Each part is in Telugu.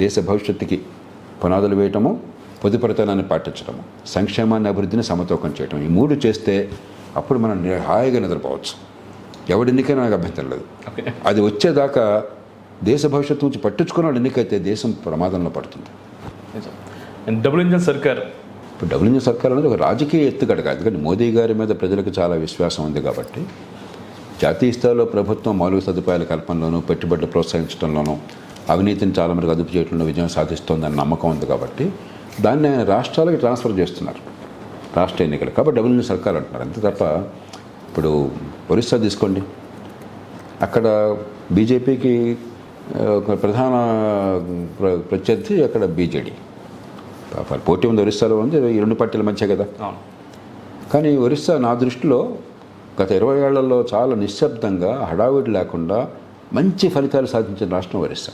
దేశ భవిష్యత్తుకి పునాదులు వేయటము పొదుపరితనాన్ని పాటించడము సంక్షేమాన్ని అభివృద్ధిని సమతూకం చేయటం. ఈ మూడు చేస్తే అప్పుడు మనం హాయిగా నిద్రపోవచ్చు. ఎవడెన్నికైనా నాకు అభ్యంతరం లేదు. అది వచ్చేదాకా దేశ భవిష్యత్తు నుంచి పట్టించుకున్న వాళ్ళు ఎన్నికైతే దేశం ప్రమాదంలో పడుతుంది. డబుల్ ఇంజన్ సర్కార్. ఇప్పుడు డబుల్ ఇంజిన్ సర్కార్ అనేది ఒక రాజకీయ ఎత్తుగడ కాదు. ఎందుకంటే మోదీ గారి మీద ప్రజలకు చాలా విశ్వాసం ఉంది కాబట్టి జాతీయ స్థాయిలో ప్రభుత్వం మౌలిక సదుపాయాల కల్పనలోనూ పెట్టుబడులు ప్రోత్సహించడంలోనూ అవినీతిని చాలా మటుకు అదుపు చేయడంలో విజయం సాధిస్తోందని నమ్మకం ఉంది కాబట్టి దాన్ని ఆయన రాష్ట్రాలకు ట్రాన్స్ఫర్ చేస్తున్నారు రాష్ట్ర ఎన్నికలు. కాబట్టి డబుల్ ఇంజిన్ సర్కార్ అంటున్నారు. అంతే తప్ప ఇప్పుడు ఒరిస్సా తీసుకోండి. అక్కడ బీజేపీకి ఒక ప్రధాన ప్ర- ప్రత్యర్థి అక్కడ బీజేడీ. పోటీ ఉంది ఒరిస్సాలో ఉంది ఈ రెండు పార్టీల మధ్య కదా. కానీ ఒరిస్సా నా దృష్టిలో గత ఇరవై ఏళ్ళలో చాలా నిశ్శబ్దంగా హడావిడి లేకుండా మంచి ఫలితాలు సాధించిన రాష్ట్రం ఒరిస్సా.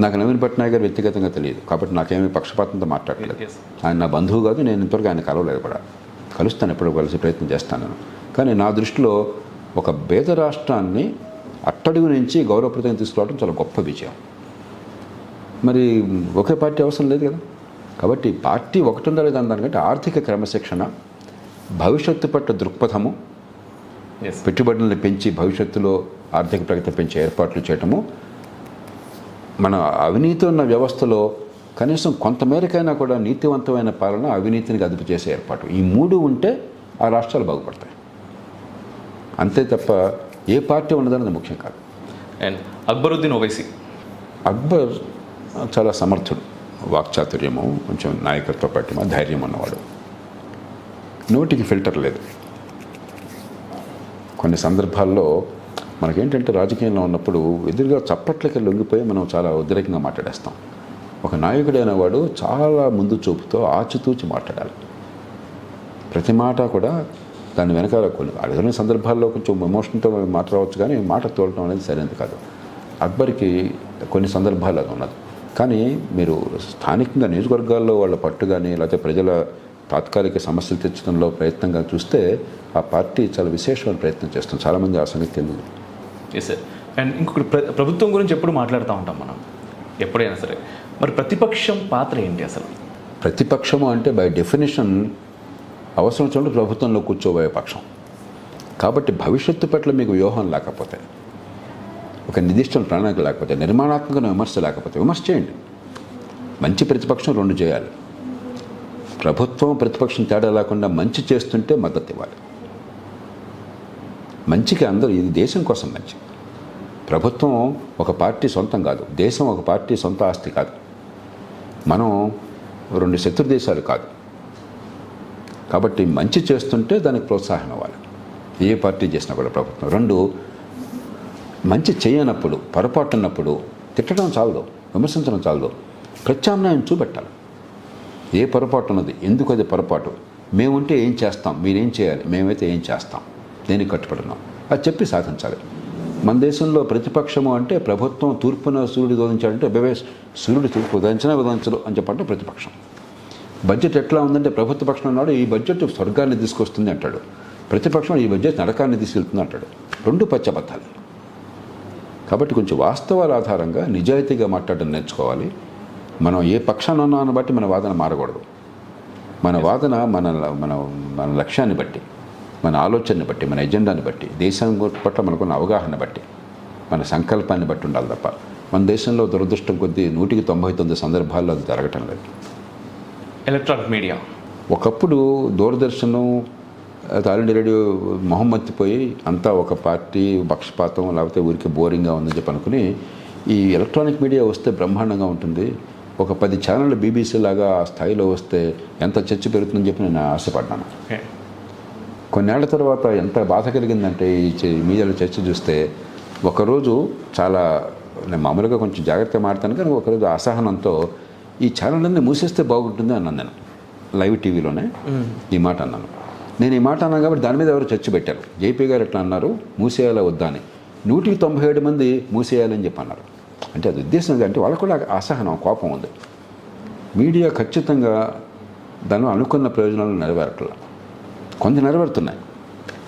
నాకు నవీన్ పట్నాయక్ గారు వ్యక్తిగతంగా తెలియదు. కాబట్టి నాకేమీ పక్షపాతంతో మాట్లాడలేదు. ఆయన నా బంధువు కాదు నేను ఇంతవరకు ఆయన కలవలేదు కూడా. కలుస్తాను ఎప్పుడు కలిసి ప్రయత్నం చేస్తాను. నేను కానీ నా దృష్టిలో ఒక పేద రాష్ట్రాన్ని అట్టడుగు నుంచి గౌరవప్రదంగా తీసుకురావడం చాలా గొప్ప విజయం. మరి ఒకే పార్టీ అవసరం లేదు కదా? కాబట్టి పార్టీ ఒకటి ఉందా లేదా దానికంటే ఆర్థిక క్రమశిక్షణ భవిష్యత్తు పట్ల దృక్పథము పెట్టుబడులను పెంచి భవిష్యత్తులో ఆర్థిక ప్రగతి పెంచే ఏర్పాట్లు చేయటము మన అవినీతి ఉన్న వ్యవస్థలో కనీసం కొంతమేరకైనా కూడా నీతివంతమైన పాలన అవినీతిని అదుపు చేసే ఏర్పాటు. ఈ మూడు ఉంటే ఆ రాష్ట్రాలు బాగుపడతాయి. అంతే తప్ప ఏ పార్టీ ఉన్నదన్నది ముఖ్యం కాదు. అండ్ అక్బరుద్దీన్ ఓవైసీ. అక్బర్ చాలా సమర్థుడు. వాక్చాతుర్యము కొంచెం నాయకత్వ పట్టిమ ధైర్యం ఉన్నవాడు. నోటికి ఫిల్టర్ లేదు. కొన్ని సందర్భాల్లో మనకేంటంటే రాజకీయంలో ఉన్నప్పుడు ఎదురుగా చప్పట్లకి లొంగిపోయి మనం చాలా ఉద్రేకంగా మాట్లాడేస్తాం. ఒక నాయకుడైన వాడు చాలా ముందు చూపుతో ఆచితూచి మాట్లాడాలి. ప్రతి మాట కూడా దాని వెనకాల కొన్ని అడిగిన సందర్భాల్లో కొంచెం ఎమోషన్తో మాట్లాడవచ్చు కానీ మాట తోడటం అనేది సరైనది కాదు. అక్బర్కి కొన్ని సందర్భాలు అది ఉన్నది. కానీ మీరు స్థానికంగా నియోజకవర్గాల్లో వాళ్ళ పట్టు కానీ లేకపోతే ప్రజల తాత్కాలిక సమస్యలు తెచ్చడంలో ప్రయత్నంగా చూస్తే ఆ పార్టీ చాలా విశేషమైన ప్రయత్నం చేస్తుంది. చాలామంది ఆ సంగతి తెలియదు. ఎస్ సార్ అండ్ ఇంకొకటి ప్ర- ప్రభుత్వం గురించి ఎప్పుడు మాట్లాడుతూ ఉంటాం మనం? ఎప్పుడైనా సరే. మరి ప్రతిపక్షం పాత్ర ఏంటి అసలు? ప్రతిపక్షము అంటే బై డెఫినేషన్ అవసరం వచ్చినప్పుడు ప్రభుత్వంలో కూర్చోబోయే పక్షం. కాబట్టి భవిష్యత్తు పట్ల మీకు వ్యూహం లేకపోతే ఒక నిర్దిష్ట ప్రణాళిక లేకపోతే నిర్మాణాత్మక విమర్శ లేకపోతే విమర్శ చేయండి. మంచి ప్రతిపక్షం రెండు చేయాలి. ప్రభుత్వం ప్రతిపక్షం తేడా లేకుండా మంచి చేస్తుంటే మద్దతు ఇవ్వాలి. మంచికి అందరూ ఇది దేశం కోసం మంచి. ప్రభుత్వం ఒక పార్టీ సొంతం కాదు. దేశం ఒక పార్టీ సొంత ఆస్తి కాదు. మనం రెండు శత్రు దేశాలు కాదు. కాబట్టి మంచి చేస్తుంటే దానికి ప్రోత్సాహం ఇవ్వాలి ఏ పార్టీ చేసినా కూడా ప్రభుత్వం. రెండు మంచి చేయనప్పుడు పొరపాటు ఉన్నప్పుడు తిట్టడం చాలదు విమర్శించడం చాలదు. ప్రత్యామ్నాయం చూపెట్టాలి. ఏ పొరపాటు ఉన్నది? ఎందుకు అది పొరపాటు? మేముంటే ఏం చేస్తాం? మీరేం చేయాలి? మేమైతే ఏం చేస్తాం? దేనికి కట్టుబడున్నాం అది చెప్పి సాధించాలి. మన దేశంలో ప్రతిపక్షము అంటే ప్రభుత్వం తూర్పున సూర్యుడు ఉదయించాడంటే అబ్బాయి సూర్యుడు తూర్పు ఉదయించినా ఉదయించరు అని చెప్పంటే ప్రతిపక్షం. బడ్జెట్ ఎట్లా ఉందంటే ప్రభుత్వ పక్షం ఉన్నాడు ఈ బడ్జెట్ స్వర్గాన్ని తీసుకొస్తుంది అంటాడు. ప్రతిపక్షం ఈ బడ్జెట్ నరకాన్ని తీసుకెళ్తుంది అంటాడు. రెండు పచ్చబద్ధాలు. కాబట్టి కొంచెం వాస్తవాల ఆధారంగా నిజాయితీగా మాట్లాడడం నేర్చుకోవాలి. మనం ఏ పక్షాన్ని ఉన్నామని బట్టి మన వాదన మారకూడదు. మన వాదన మన మన మన లక్ష్యాన్ని బట్టి. మన ఆలోచనని బట్టి మన ఎజెండాని బట్టి దేశం పట్ల మనకున్న అవగాహన బట్టి మన సంకల్పాన్ని బట్టి ఉండాలి తప్ప మన దేశంలో దురదృష్టం కొద్దీ నూటికి తొంభై తొమ్మిది సందర్భాల్లో అది జరగటం లేదు. Electronic media. ఒకప్పుడు దూరదర్శనం ఇండియా రేడియో మొహమ్మత్తిపోయి అంతా ఒక పార్టీ పక్షపాతం లేకపోతే ఊరికి బోరింగ్గా ఉందని చెప్పి అనుకుని ఈ ఎలక్ట్రానిక్ మీడియా వస్తే బ్రహ్మాండంగా ఉంటుంది. ఒక పది ఛానళ్ళు బీబీసీ లాగా ఆ స్థాయిలో వస్తే ఎంత చర్చ పెరుగుతుందని చెప్పి నేను ఆశపడ్డాను. కొన్నేళ్ళ తర్వాత ఎంత బాధ కలిగిందంటే ఈ మీడియాలో చర్చ చూస్తే ఒకరోజు చాలా నేను మామూలుగా కొంచెం జాగ్రత్తగా మాడతాను కానీ ఒకరోజు అసహనంతో ఈ ఛానళ్ళన్నీ మూసేస్తే బాగుంటుంది అన్నాను నేను. లైవ్ టీవీలోనే ఈ మాట అన్నాను. నేను ఈ మాట అన్నాను కాబట్టి దాని మీద ఎవరు చర్చ పెట్టారు. జేపీ గారు ఎట్లా అన్నారు? మూసేయాలా వద్దా అని. నూటికి తొంభై ఏడు మంది మూసేయాలని చెప్పి అన్నారు. అంటే అది ఉద్దేశం అంటే వాళ్ళకు కూడా అసహనం కోపం ఉంది. మీడియా ఖచ్చితంగా దాని అనుకున్న ప్రయోజనాలు నెరవేరట్లా. కొంత నెరవేరుతున్నాయి.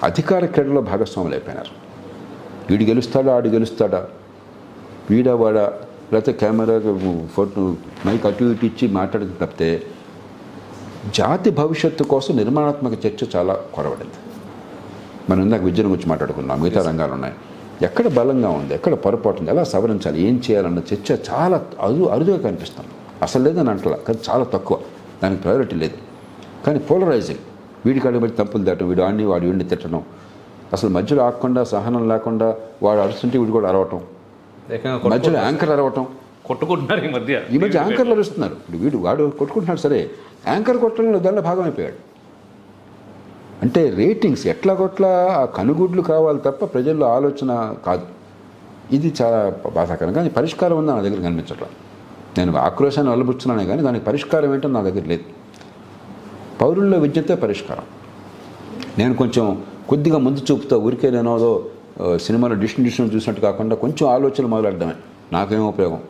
అధికార క్రీడలో భాగస్వాములు అయిపోయినారు. వీడు గెలుస్తాడా ఆడు గెలుస్తాడా? వీడా వాడా? లేకపోతే కెమెరా ఫోటో మైక్ అటు ఇటు ఇచ్చి మాట్లాడడం తప్పితే జాతి భవిష్యత్తు కోసం నిర్మాణాత్మక చర్చ చాలా కొరవడింది. మనం ఇందాక విద్యను గురించి మాట్లాడుకున్నాం మిగతా రంగాలు ఉన్నాయి ఎక్కడ బలంగా ఉంది ఎక్కడ పొరపాటు ఉంది ఎలా సవరించాలి ఏం చేయాలన్న చర్చ చాలా అరు అరుదుగా కనిపిస్తుంది. అసలు లేదని అంటలా కానీ చాలా తక్కువ. దానికి ప్రయారిటీ లేదు. కానీ పోలరైజింగ్ వీడికి అడిగి తప్పులు తట్టడం వీడు ఆడిని వాడు వీడిని తిట్టడం. అసలు మధ్యలో ఆగకుండా సహనం లేకుండా వాడు అరుస్తుంటే వీడు కూడా అరవటం. మధ్యలో యాంకర్ అరవటం. కొట్టుకుంటున్నారు ఈ మధ్య. ఈ మధ్య యాంకర్లు అరుస్తున్నారు. ఇప్పుడు వీడు వాడు కొట్టుకుంటున్నాడు సరే. యాంకర్ కొట్టడంలో దానిలో భాగం అయిపోయాడు. అంటే రేటింగ్స్ ఎట్లా కొట్లా ఆ కనుగుడ్లు కావాలి తప్ప ప్రజల్లో ఆలోచన కాదు. ఇది చాలా బాధాకరం. కానీ పరిష్కారం ఉందా నా దగ్గర కనిపించట్లా? నేను ఆక్రోశాన్ని వల్లబుచ్చున్నానే కానీ దానికి పరిష్కారం ఏంటో నా దగ్గర లేదు. పౌరుల్లో విద్యతే పరిష్కారం. నేను కొంచెం కొద్దిగా ముందు చూపుతా ఊరికే నేను ఏదో ఆ, సినిమాలో డిషన్ డిషన్ చూసినట్టు కాకుండా కొంచెం ఆలోచన మొదలెట్టడమే నాకేం ఉపయోగం?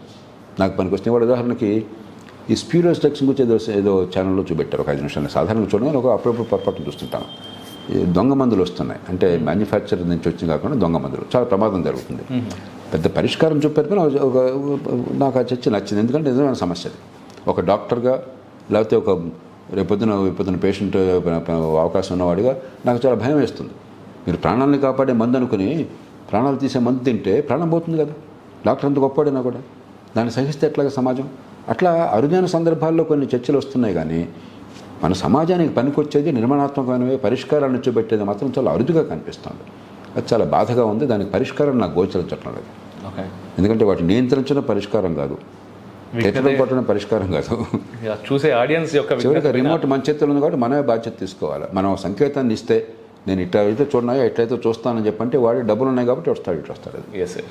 నాకు పనికి వాడు ఉదాహరణకి ఈ స్పీరోస్ డ్రగ్స్ గురించి ఏదో ఏదో ఛానల్లో చూపెట్టారు. ఒక ఐదు నిమిషాలు. సాధారణంగా చూడగానే ఒక అప్పుడప్పుడు పొరపాటు చూస్తుంటాను. ఈ దొంగ మందులు వస్తున్నాయి. అంటే మ్యానుఫ్యాక్చర్ నుంచి వచ్చింది కాకుండా దొంగ మందులు. చాలా ప్రమాదం జరుగుతుంది. పెద్ద పరిష్కారం చూపారు కానీ ఒక- నాకు ఆ చర్చ నచ్చింది. ఎందుకంటే నిజమైన సమస్య ఒక డాక్టర్గా లేకపోతే ఒక రేపొద్దున రేపొద్దున పేషెంట్ అవకాశం ఉన్నవాడిగా నాకు చాలా భయం వేస్తుంది. మీరు ప్రాణాలని కాపాడే మందు అనుకుని ప్రాణాలు తీసే మందు తింటే ప్రాణం పోతుంది కదా. డాక్టర్ అంత గొప్పవాడినా కూడా. దాన్ని సహిస్తే ఎట్లాగా సమాజం? అట్లా అరుదైన సందర్భాల్లో కొన్ని చర్చలు వస్తున్నాయి కానీ మన సమాజానికి పనికొచ్చేది నిర్మాణాత్మకమైనవి పరిష్కారాన్ని చూపెట్టేది మాత్రం చాలా అరుదుగా కనిపిస్తుంది. అది చాలా బాధగా ఉంది. దానికి పరిష్కారం నాకు గోచరించట్లం లేదు. ఓకే. ఎందుకంటే వాటిని నియంత్రించడం పరిష్కారం కాదు. తిట్టడం కొట్టడం పరిష్కారం కాదు. చూసే ఆడియన్స్ యొక్క చివరికి రిమోట్ మన చేతిలో ఉంది కాబట్టి మనమే బాధ్యత తీసుకోవాలి. మనం సంకేతాన్ని ఇస్తే నేను ఇట్లా అయితే చూడన్నాయో ఎట్లయితే చూస్తానని చెప్పంటే వాడి డబ్బులు ఉన్నాయి కాబట్టి వస్తాడు ఇటు వస్తాడు. Yes sir